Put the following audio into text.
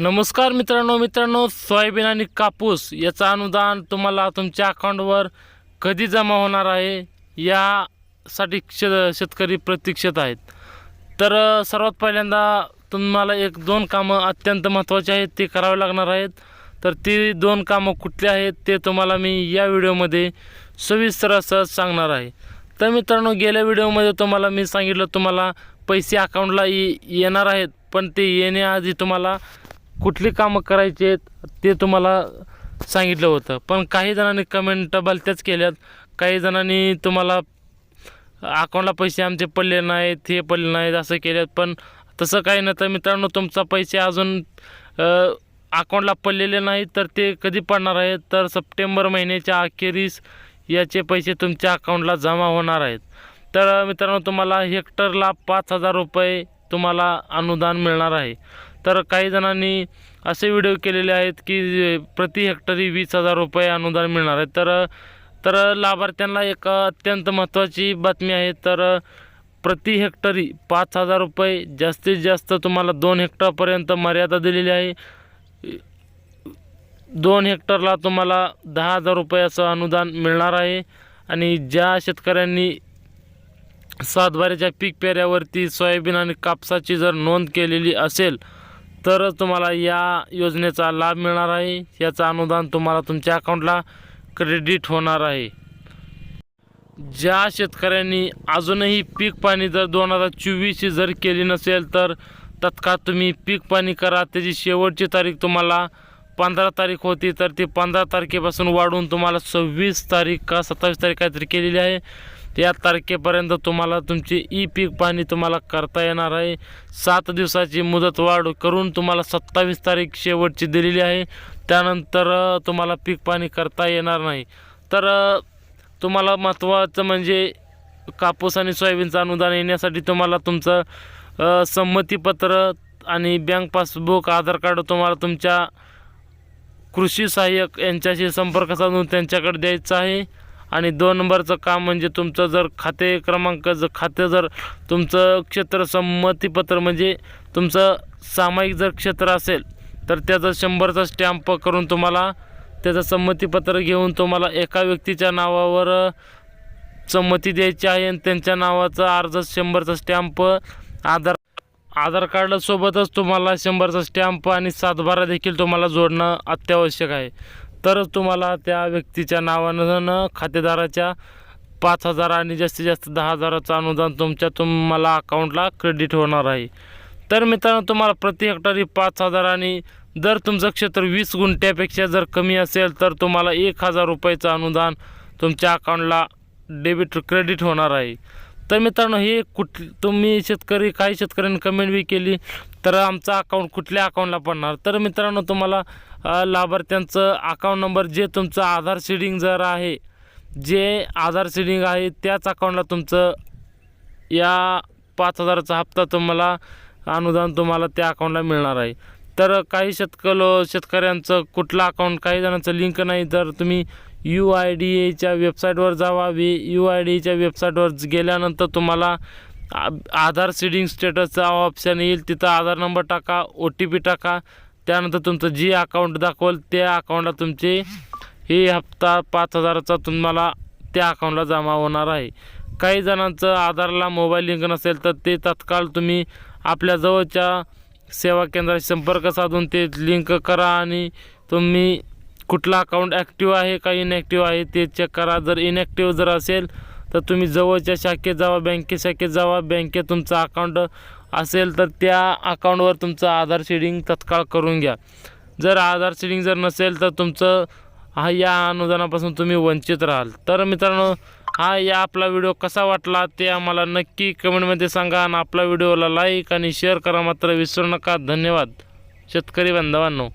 नमस्कार मित्रांनो मित्रांनो सोयाबीन आणि कापूस याचं अनुदान तुम्हाला तुमच्या अकाउंटवर कधी जमा होणार आहे यासाठी श शेतकरी प्रतीक्षित आहेत. तर सर्वात पहिल्यांदा तुम्हाला एक दोन कामं अत्यंत महत्त्वाची आहेत ते करावे लागणार आहेत. तर ती दोन कामं कुठली आहेत ते तुम्हाला मी या व्हिडिओमध्ये सविस्तर असं सांगणार आहे. तर मित्रांनो गेल्या व्हिडिओमध्ये तुम्हाला मी सांगितलं तुम्हाला पैसे अकाउंटला ये येणार आहेत पण ते येण्याआधी तुम्हाला कुठली कामं करायची आहेत ते तुम्हाला सांगितलं होतं. पण काही जणांनी कमेंट भलत्याच केल्यात. काही जणांनी तुम्हाला अकाउंटला पैसे आमचे पडले नाहीत हे पडले नाहीत असं केल्यात. पण तसं काही नाही. तर मित्रांनो तुमचा पैसे अजून अकाउंटला पडलेले नाहीत तर ते कधी पडणार आहेत? तर सप्टेंबर महिन्याच्या अखेरीस याचे पैसे तुमच्या अकाउंटला जमा होणार आहेत. तर मित्रांनो तुम्हाला हेक्टरला पाच हजार रुपये तुम्हाला अनुदान मिळणार आहे. तर काही जणांनी असे व्हिडिओ केलेले आहेत की प्रति हेक्टरी वीस हजार रुपये अनुदान मिळणार आहे. तर तर लाभार्थ्यांना एक अत्यंत महत्त्वाची बातमी आहे. तर प्रति हेक्टरी पाच हजार रुपये जास्तीत जास्त तुम्हाला दोन हेक्टरपर्यंत मर्यादा दिलेली आहे. दोन हेक्टरला तुम्हाला दहा हजार रुपये असं अनुदान मिळणार आहे. आणि ज्या शेतकऱ्यांनी सातबाऱ्याच्या पीक पेऱ्यावरती सोयाबीन आणि कापसाची जर नोंद केलेली असेल तर तुम्हाला या योजनेचा लाभ मिळणार आहे. याचं अनुदान तुम्हाला तुमच्या अकाउंटला क्रेडिट होणार आहे. ज्या शेतकऱ्यांनी अजूनही पीक पाणी जर दोन हजार चोवीसची जर केली नसेल तर तत्काळ तुम्ही पीक पाणी करा. त्याची शेवटची तारीख तुम्हाला पंधरा तारीख होती तर ती पंधरा तारखेपासून वाढून तुम्हाला सव्वीस तारीख का सत्तावीस तारीख काहीतरी केलेली आहे. त्या तारखेपर्यंत तुम्हाला तुमची ई पीक पाणी तुम्हाला करता येणार आहे. सात दिवसाची मुदत वाढ करून तुम्हाला सत्तावीस तारीख शेवटची दिलेली आहे. त्यानंतर तुम्हाला पीक पाणी करता येणार नाही. तर तुम्हाला महत्त्वाचं म्हणजे कापूस आणि सोयाबीनचं अनुदान येण्यासाठी तुम्हाला तुमचं संमतीपत्र आणि बँक पासबुक आधार कार्ड तुम्हाला तुमच्या कृषी सहाय्यक यांच्याशी संपर्क साधून त्यांच्याकडे द्यायचं आहे. आणि दोन नंबरचं काम म्हणजे तुमचं जर खाते क्रमांक जर खाते जर तुमचं क्षेत्र संमतीपत्र म्हणजे तुमचं सामायिक जर क्षेत्र असेल तर त्याचं शंभरचा स्टॅम्प करून तुम्हाला त्याचं संमतीपत्र घेऊन तुम्हाला एका व्यक्तीच्या नावावर संमती द्यायची आहे आणि त्यांच्या नावाचा अर्ज शंभरचा स्टॅम्प आधार आधार कार्डासोबतच तुम्हाला शंभरचा स्टॅम्प आणि सातबारा देखील तुम्हाला जोडणं अत्यावश्यक आहे. तरच तुम्हाला त्या व्यक्तीच्या नावानं खातेदाराच्या पाच हजार आणि जास्तीत जास्त दहा हजाराचं अनुदान तुमच्या तुम्हाला अकाउंटला क्रेडिट होणार आहे. तर मित्रांनो तुम्हाला प्रति हेक्टरी पाच हजार आणि जर तुमचं क्षेत्र वीस गुंठ्यापेक्षा जर कमी असेल तर तुम्हाला एक हजार रुपयाचं अनुदान तुमच्या अकाउंटला डेबिट क्रेडिट होणार आहे. तर मित्रांनो हे कुठ तुम्ही शेतकरी काही शेतकऱ्यांनी कमेंट बी केली तर आमचं अकाउंट कुठल्या अकाउंटला पडणार? तर मित्रांनो तुम्हाला लाभार्थ्यांचं अकाउंट नंबर जे तुमचं आधार सीडिंग जर आहे जे आधार सीडिंग आहे त्याच अकाउंटला तुमचं या पाच हजाराचा हप्ता तुम्हाला अनुदान तुम्हाला त्या अकाउंटला मिळणार आहे. तर काही शेतकलो शेतकऱ्यांचं कुठलं अकाउंट काही जणांचं लिंक नाही तर तुम्ही यू आय डी एच्या वेबसाईटवर जावा. वे यू आय डी एच्या वेबसाईटवर गेल्यानंतर तुम्हाला आ- आधार सीडिंग स्टेटसचा ऑप्शन येईल. तिथं आधार नंबर टाका ओ टी पी टाका. त्यानंतर तुमचं जे अकाउंट दाखवल त्या अकाउंटला तुमचे हे हप्ता पाच हजाराचा तुम्हाला त्या अकाउंटला जमा होणार आहे. काही जणांचं आधारला मोबाईल लिंक नसेल तर ते तत्काळ तुम्ही आपल्या जवळच्या सेवा केंद्राशी संपर्क साधून ते लिंक करा आणि तुम्ही कुठला अकाउंट ॲक्टिव्ह आहे का इनॲक्टिव्ह आहे ते चेक करा. जर इनॲक्टिव्ह जर असेल तर तुम्ही जवळच्या शाखेत जावा बँके शाखेत जावा. बँकेत तुमचं अकाउंट असेल तर त्या अकाउंटवर तुमचं आधार शेडिंग तत्काळ करून घ्या. जर आधार शेडिंग जर नसेल तर तुमचं हा या अनुदानापासून तुम्ही वंचित राहाल. तर मित्रांनो हा या आपला व्हिडिओ कसा वाटला ते आम्हाला नक्की कमेंटमध्ये सांगा आणि आपला व्हिडिओला लाईक आणि शेअर करा. मात्र विसरू नका. धन्यवाद. शेतकरी बांधवांनो.